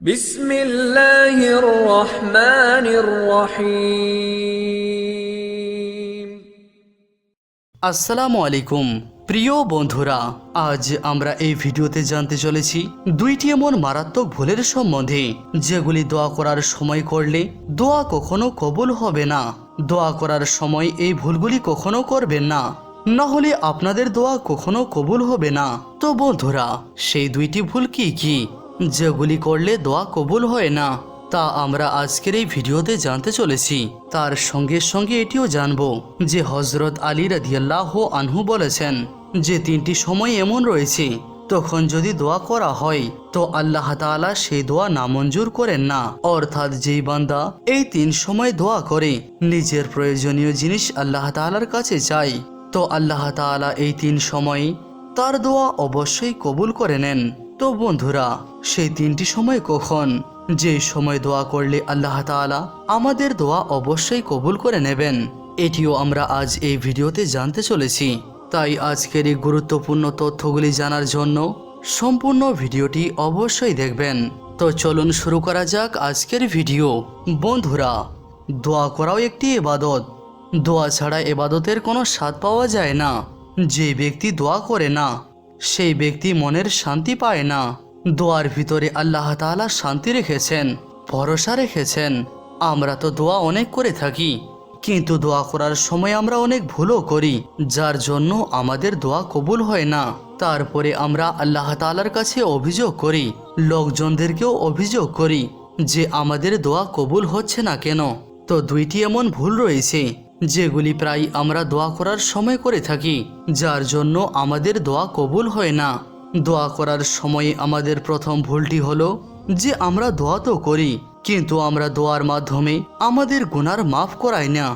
বিসমিল্লাহির রহমানির রহিম আসসালামু আলাইকুম। প্রিয় বন্ধুরা, আজ আমরা এই ভিডিওতে জানতে চলেছি দুইটি এমন মারাত্মক ভুলের সম্বন্ধে, যেগুলি দোয়া করার সময় করলে দোয়া কখনো কবুল হবে না। দোয়া করার সময় এই ভুলগুলি কখনো করবেন না না হলে আপনাদের দোয়া কখনো কবুল হবে না। তো বন্ধুরা, সেই দুইটি ভুল কি কি? যেগুলি করলে দোয়া কবুল হয় না, তা আমরা আজকের এই ভিডিওতে জানতে চলেছি। তার সঙ্গে সঙ্গে এটিও জানব যে হজরত আলী রাদিয়াল্লাহ আনহু বলেছেন, যে তিনটি সময় এমন রয়েছে, তখন যদি দোয়া করা হয়, তো আল্লাহ তাআলা সেই দোয়া নামঞ্জুর করেন না। অর্থাৎ যেই বান্দা এই তিন সময় দোয়া করে, নিজের প্রয়োজনীয় জিনিস আল্লাহ তাআলার কাছে চাই তো আল্লাহ তাআলা এই তিন সময় তার দোয়া অবশ্যই কবুল করে নেন। তো বন্ধুরা সেই তিনটি সময় কখন? যে সময় দোয়া করলে আল্লাহ তাআলা আমাদের দোয়া অবশ্যই কবুল করে নেবেন। এটিও আমরা আজ এই ভিডিওতে জানতে চলেছি। তাই আজকের এই গুরুত্বপূর্ণ তথ্যগুলি জানার জন্য সম্পূর্ণ ভিডিওটি অবশ্যই দেখবেন। তো চলুন শুরু করা যাক আজকের ভিডিও। বন্ধুরা, দোয়া করাও একটি এবাদত দোয়া ছাড়া এবাদতের কোনো স্বাদ পাওয়া যায় না। যে ব্যক্তি দোয়া করে না, সেই ব্যক্তি মনের শান্তি পায় না। দোয়ার ভিতরে আল্লাহ তাআলা শান্তি রেখেছেন, ভরসা রেখেছেন। আমরা তো দোয়া অনেক করে থাকি, কিন্তু দোয়া করার সময় আমরা অনেক ভুলও করি, যার জন্য আমাদের দোয়া কবুল হয় না। তারপরে আমরা আল্লাহ তাআলার কাছে অভিযোগ করি, লোকজনদেরকেও অভিযোগ করি যে আমাদের দোয়া কবুল হচ্ছে না কেন। তো দুইটি এমন ভুল রয়েছে, যেগুলি প্রায় আমরা দোয়া করার সময় করে থাকি, যার জন্য আমাদের দোয়া কবুল হয় না। দোয়া করার সময় আমাদের প্রথম ভুলটি হলো যে আমরা দোয়া তো করি, কিন্তু আমরা দোয়ার মাধ্যমে আমাদের গুনার মাফ করাই না।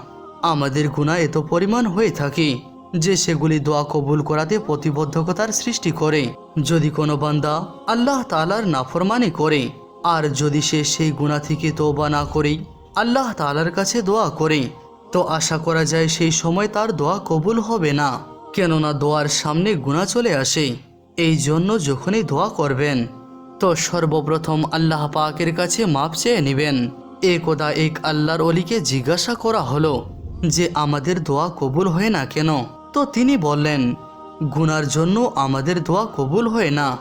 আমাদের গুণা এত পরিমাণ হয়ে থাকে যে সেগুলি দোয়া কবুল করাতে প্রতিবদ্ধকতার সৃষ্টি করে। যদি কোনো বান্দা আল্লাহ তালার নাফরমানি করে, আর যদি সে সেই গুণা থেকে তোবা না করে, আল্লাহ তালার কাছে দোয়া করে, তো আশা করা যায় সেই সময় তার দোয়া কবুল হবে না। কেননা দোয়ার সামনে গুণা চলে আসে। এই জন্য যখনই দোয়া করবেন, তো সর্বপ্রথম আল্লাহ পাকের কাছে মাপ চেয়ে নেবেন। একদা এক আল্লাহর অলিকে জিজ্ঞাসা করা হলো যে, আমাদের দোয়া কবুল হয় না কেন? তো তিনি বললেন, গুনার জন্য আমাদের দোয়া কবুল হয় না।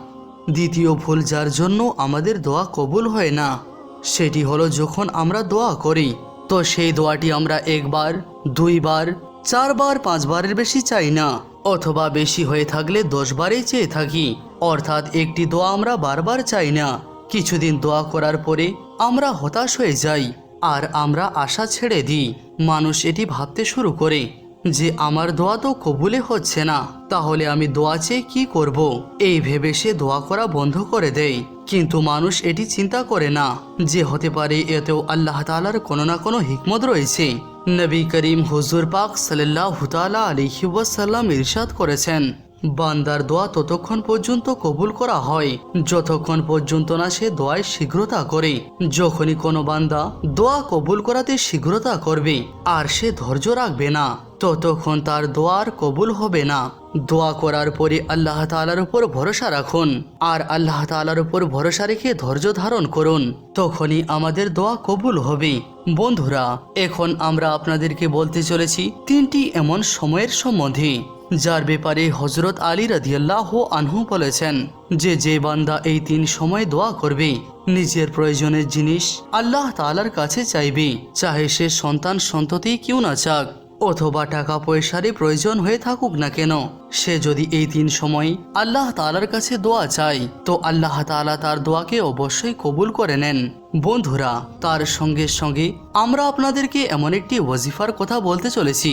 দ্বিতীয় ভুল যার জন্য আমাদের দোয়া কবুল হয় না, সেটি হলো যখন আমরা দোয়া করি, তো সেই দোয়াটি আমরা একবার, দুইবার, চারবার, পাঁচবারের বেশি চাই না। অথবা বেশি হয়ে থাকলে দশবারই চেয়ে থাকি। অর্থাৎ একটি দোয়া আমরা বারবার চাই না। কিছুদিন দোয়া করার পরে আমরা হতাশ হয়ে যাই আর আমরা আশা ছেড়ে দিই। মানুষ এটি ভাবতে শুরু করে যে আমার দোয়া তো কবুলে হচ্ছে না। তাহলে আমি দোয়া চেয়ে কি করব। এই ভেবে সে দোয়া করা বন্ধ করে দেয়। কিন্তু মানুষ এটি চিন্তা করে না যে হতে পারে এতেও আল্লাহ তালার কোনো না কোনো হিকমত রয়েছে। নবী করিম হুজুর পাক সাল্লাহ তালা আলহি ওয়াসাল্লাম ইরশাদ করেছেন, বান্দার দোয়া ততক্ষণ পর্যন্ত কবুল করা হয়, যতক্ষণ পর্যন্ত না সে দোয়ায় শীঘ্রতা করে, যখনই কোনো বান্দা দোয়া কবুল করাতে শীঘ্রতা করবে, আর সে ধৈর্য রাখবে না, ততক্ষণ তার দোয়ার কবুল হবে না। দোয়া করার পরে আল্লাহ তালার উপর ভরসা রাখুন। আর আল্লাহ তালার উপর ভরসা রেখে ধৈর্য ধারণ করুন। তখনই আমাদের দোয়া কবুল হবে। বন্ধুরা, এখন আমরা আপনাদেরকে বলতে চলেছি তিনটি এমন সময়ের সম্বন্ধে, যার ব্যাপারে হজরত আলী রাদিয়াল্লাহ আনহু বলেছেন, যে যে বান্দা এই তিন সময় দোয়া করবে, নিজের প্রয়োজনের জিনিস আল্লাহ তালার কাছে চাইবে, চাহে সে সন্তান সন্ততি কেউ না চাক। অথবা টাকা পয়সারই প্রয়োজন হয়ে থাকুক না কেন, সে যদি এই তিন সময় আল্লাহ তালার কাছে দোয়া চায়, তো আল্লাহ তালা তার দোয়াকে অবশ্যই কবুল করে নেন। বন্ধুরা, তার সঙ্গে সঙ্গে আমরা আপনাদেরকে এমন একটি ওয়াজিফার কথা বলতে চলেছি,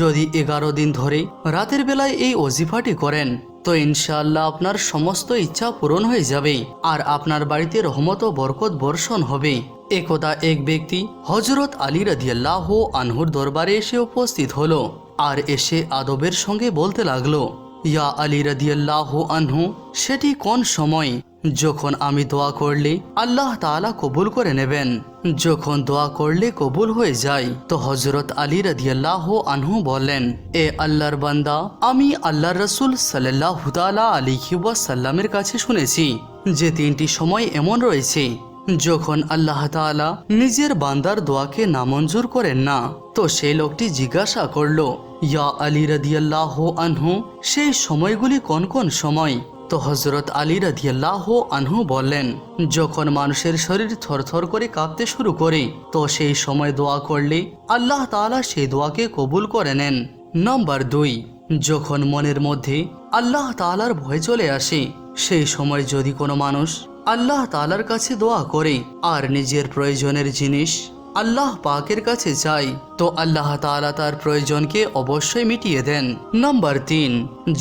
যদি এগারো দিন ধরে রাতের বেলায় এই ওজিফাটি করেন, তো ইনশাআল্লাহ আপনার সমস্ত ইচ্ছা পূরণ হয়ে যাবে, আর আপনার বাড়িতে রহমত বরকত বর্ষণ হবে। একদা এক ব্যক্তি হজরত আলী রাদিয়াল্লাহ আনহুর দরবারে এসে উপস্থিত হলো আর এসে আদবের সঙ্গে বলতে লাগল, ইয়া আলী রাদিয়াল্লাহ আনহু, সেটি কোন সময়? যখন আমি দোয়া করলে আল্লাহ তাআলা কবুল করে নেবেন। যখন দোয়া করলে কবুল হয়ে যায়। তো হজরত আলী রাদিয়াল্লাহ আনহু বললেন, এ আল্লাহর বান্দা, আমি আল্লাহর রসুল সাল্লাহ তালা আলিহি সাল্লামের কাছে শুনেছি যে তিনটি সময় এমন রয়েছে। যখন আল্লাহ তাআলা নিজের বান্দার দোয়াকে নামঞ্জুর করেন না, তো সেই লোকটি জিজ্ঞাসা করল, ইয়া আলী রাদিয়াল্লাহ আনহু, সেই সময়গুলি কোন কোন সময়? তো হজরত আলী রাদিয়াল্লাহ আনহু বললেন, যখন মানুষের শরীর থরথর করে কাঁপতে শুরু করে, তো সেই সময় দোয়া করলে আল্লাহ তাআলা সেই দোয়াকে কবুল করে নেন। নম্বর দুই, যখন মনের মধ্যে আল্লাহ তাআলার ভয় চলে আসে, সেই সময় যদি কোনো মানুষ আল্লাহ তালার কাছে দোয়া করে, আর নিজের প্রয়োজনের জিনিস আল্লাহ পাকের কাছে চাই। তো আল্লাহ তাআলা তার প্রয়োজনকে অবশ্যই মিটিয়ে দেন। নাম্বার তিন,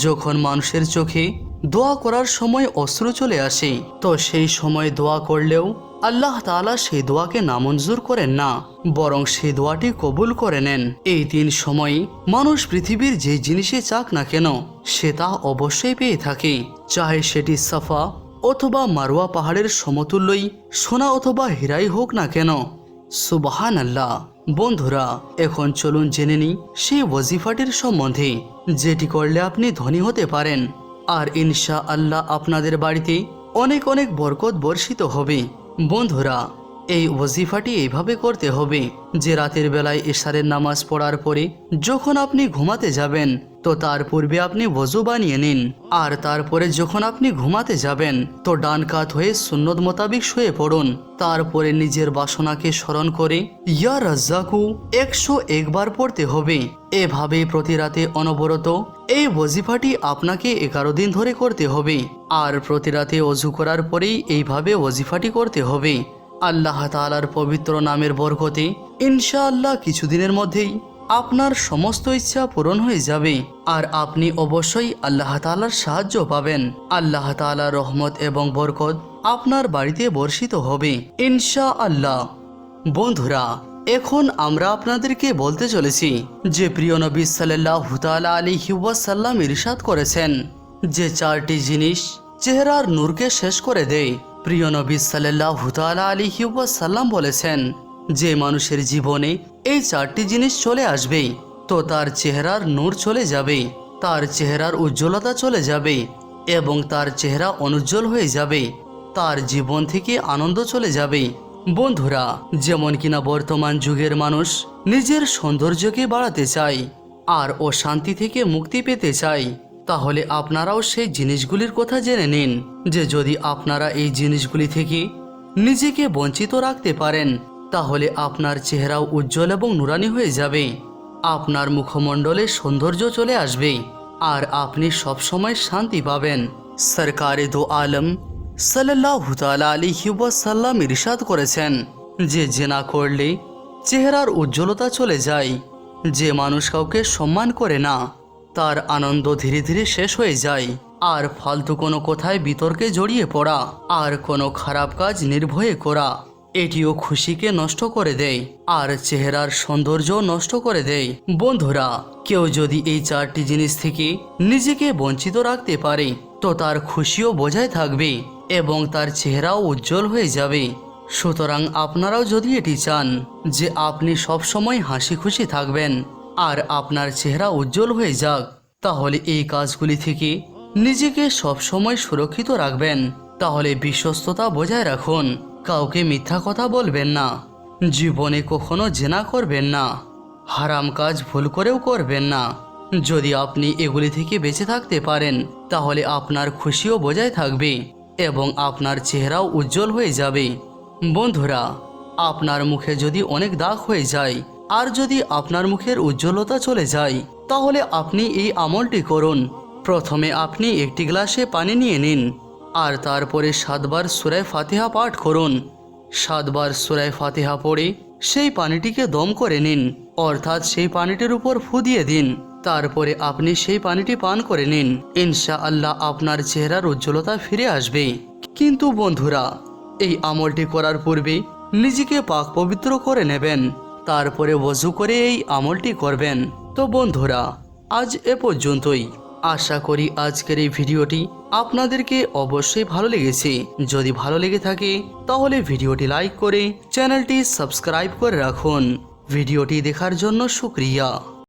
যখন মানুষের চোখে দোয়া করার সময় অস্ত্র চলে আসে, তো সেই সময় দোয়া করলেও আল্লাহ তাআলা সেই দোয়াকে নামঞ্জুর করেন না, বরং সেই দোয়াটি কবুল করে নেন। এই তিন সময় মানুষ পৃথিবীর যে জিনিসে চাক না কেন, সে তা অবশ্যই পেয়ে থাকে। চাহে সেটি সাফা অথবা মারোয়া পাহাড়ের সমতুল্যই সোনা অথবা হীরাই হোক না কেন। সুবাহান আল্লাহ বন্ধুরা, এখন চলুন জেনে নিই সেই ওয়াজিফাটির সম্বন্ধে, যেটি করলে আপনি ধনী হতে পারেন। আর ইনশা আল্লাহ আপনাদের বাড়িতে অনেক অনেক বরকত বর্ষিত হবে। বন্ধুরা, এই ওয়াজিফাটি এইভাবে করতে হবে যে রাতের বেলায় এশারের নামাজ পড়ার পরে যখন আপনি ঘুমাতে যাবেন তো তার পূর্বে আপনি বজু বানিয়ে নিন। আর তারপরে যখন আপনি ঘুমাতে যাবেন, তো ডান কাত হয়ে সুন্নত মোতাবিক শুয়ে পড়ুন। তারপরে নিজের বাসনাকে স্মরণ করে, ইয়া রাজ্জাকু, একশো একবার পড়তে হবে। এভাবে প্রতি রাতে অনবরত এই ওজিফাটি আপনাকে এগারো দিন ধরে করতে হবে। আর প্রতি রাতে অজু করার পরেই এইভাবে ওজিফাটি করতে হবে। আল্লাহ তাআলার পবিত্র নামের বরকতে ইনশাআল্লাহ কিছুদিনের মধ্যেই আপনার সমস্ত ইচ্ছা পূরণ হয়ে যাবে আর আপনি অবশ্যই আল্লাহ তাআলার সাহায্য পাবেন। আল্লাহ তাআলার রহমত এবং বরকত আপনার বাড়িতে বর্ষিত হবে ইনশা আল্লাহ বন্ধুরা, এখন আমরা আপনাদেরকে বলতে চলেছি যে প্রিয় নবী সাল্লাহ তাআলা আলাইহি ওয়াসাল্লাম ইরশাদ করেছেন যে চারটি জিনিস চেহারার নূরকে শেষ করে দেয়। প্রিয় নবী সাল্লাহ তাআলা আলাইহি ওয়াসাল্লাম বলেছেন যে মানুষের জীবনে এই চারটি জিনিস চলে আসবেই, তো তার চেহারার নূর চলে যাবে তার চেহারার উজ্জ্বলতা চলে যাবে এবং তার চেহারা অনুজ্জ্বল হয়ে যাবে তার জীবন থেকে আনন্দ চলে যাবে বন্ধুরা, যেমন কিনা বর্তমান যুগের মানুষ নিজের সৌন্দর্যকে বাড়াতে চায় আর ও শান্তি থেকে মুক্তি পেতে চায়, তাহলে আপনারাও সেই জিনিসগুলির কথা জেনে নিন যে যদি আপনারা এই জিনিসগুলি থেকে নিজেকে বঞ্চিত রাখতে পারেন তাহলে আপনার চেহারাও উজ্জ্বল এবং নুরানি হয়ে যাবে। আপনার মুখমণ্ডলে সৌন্দর্য চলে আসবে আর আপনি সবসময় শান্তি পাবেন। সরকারে দো আলম সাল্লাহ আলিহি ওয়াসাল্লাম ইরশাদ করেছেন যে জেনা করলে চেহারার উজ্জ্বলতা চলে যায়। যে মানুষ কাউকে সম্মান করে না, তার আনন্দ ধীরে ধীরে শেষ হয়ে যায়। আর ফালতু কোনো কথায় বিতর্কে জড়িয়ে পড়া, আর কোনো খারাপ কাজ নির্ভয়ে করা। এটিও খুশিকে নষ্ট করে দেয়, আর চেহারার সৌন্দর্য নষ্ট করে দেয়। বন্ধুরা, কেউ যদি এই চারটি জিনিস থেকে নিজেকে বঞ্চিত রাখতে পারে, তো তার খুশিও বজায় থাকবে এবং তার চেহারাও উজ্জ্বল হয়ে যাবে। সুতরাং আপনারাও যদি এটি চান যে আপনি সবসময় হাসি খুশি থাকবেন, আর আপনার চেহারা উজ্জ্বল হয়ে যাক, তাহলে এই কাজগুলি থেকে নিজেকে সবসময় সুরক্ষিত রাখবেন। তাহলে বিশ্বস্ততা বজায় রাখুন। কাউকে মিথ্যা কথা বলবেন না। জীবনে কখনো জেনা করবেন না। হারাম কাজ ভুল করেও করবেন না। যদি আপনি এগুলি থেকে বেঁচে থাকতে পারেন, তাহলে আপনার খুশিও বজায় থাকবে এবং আপনার চেহারাও উজ্জ্বল হয়ে যাবে। বন্ধুরা, আপনার মুখে যদি অনেক দাগ হয়ে যায়, আর যদি আপনার মুখের উজ্জ্বলতা চলে যায়, তাহলে আপনি এই আমলটি করুন। প্রথমে আপনি একটি গ্লাসে পানি নিয়ে নিন। আর তারপরে সাতবার সুরায় ফাতিহা পাঠ করুন। সাতবার সুরায় ফাতিহা পড়ে সেই পানিটিকে দম করে নিন, অর্থাৎ সেই পানিটির উপর ফু দিয়ে দিন। তারপরে আপনি সেই পানিটি পান করে নিন। ইনশা আল্লাহ আপনার চেহারার উজ্জ্বলতা ফিরে আসবে কিন্তু বন্ধুরা, এই আমলটি করার পূর্বে নিজেকে পাক পবিত্র করে নেবেন। তারপরে বজু করে এই আমলটি করবেন। তো বন্ধুরা, আজ এ পর্যন্তই। আশা করি আজকের এই ভিডিওটি আপনাদেরকে অবশ্যই ভালো লেগেছে। যদি ভালো লেগে থাকে, তাহলে ভিডিওটি লাইক করে চ্যানেলটি সাবস্ক্রাইব করে রাখুন। ভিডিওটি দেখার জন্য শুক্রিয়া।